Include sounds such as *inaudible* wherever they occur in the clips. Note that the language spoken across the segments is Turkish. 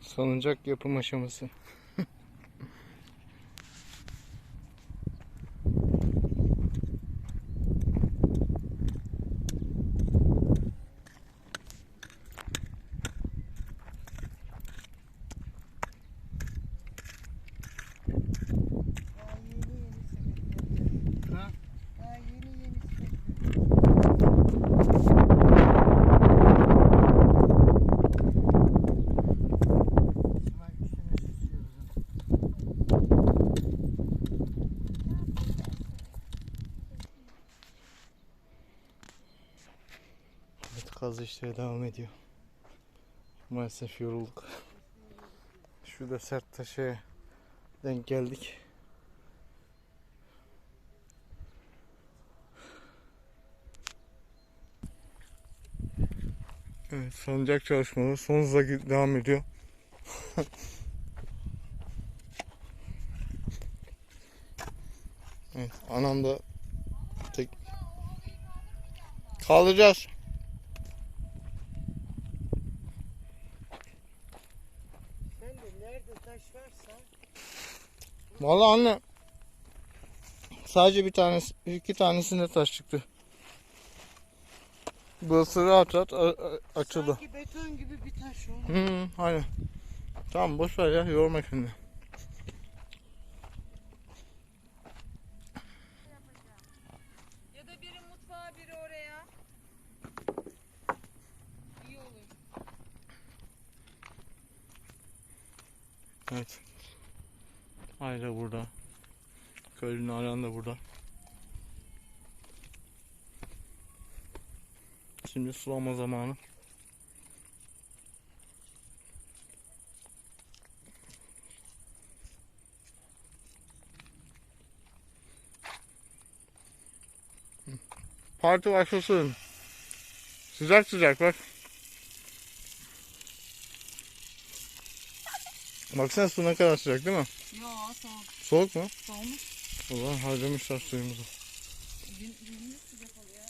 Salıncak yapım aşaması. Kaz işleri devam ediyor. Maalesef yorulduk. Şurada sert taşa denk geldik. Evet, salıncak çalışmaları son hızla devam ediyor. *laughs* evet, anam da tek kaldıracağız. Nerede taş varsa Vallahi anne sadece bir tanesi iki tanesinde taş çıktı. Burası rahat rahat açıldı. sanki beton gibi bir taş o. Hı, aynen. Tamam boş ver ya yorma kendini. Ya da biri mutfağa biri oraya. Evet. Ayla burada. Köylünün Aran da burada. Şimdi sulama zamanı. Parti başlasın. Sıcak sıcak bak. Baksana su ne kadar sıcak değil mi? Yo soğuk. Soğuk mu? Soğumuş. O zaman harcamışlar suyumuzu. Gün, gündüz sıcak oluyor.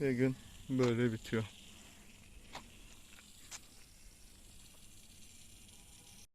Ve gün böyle bitiyor.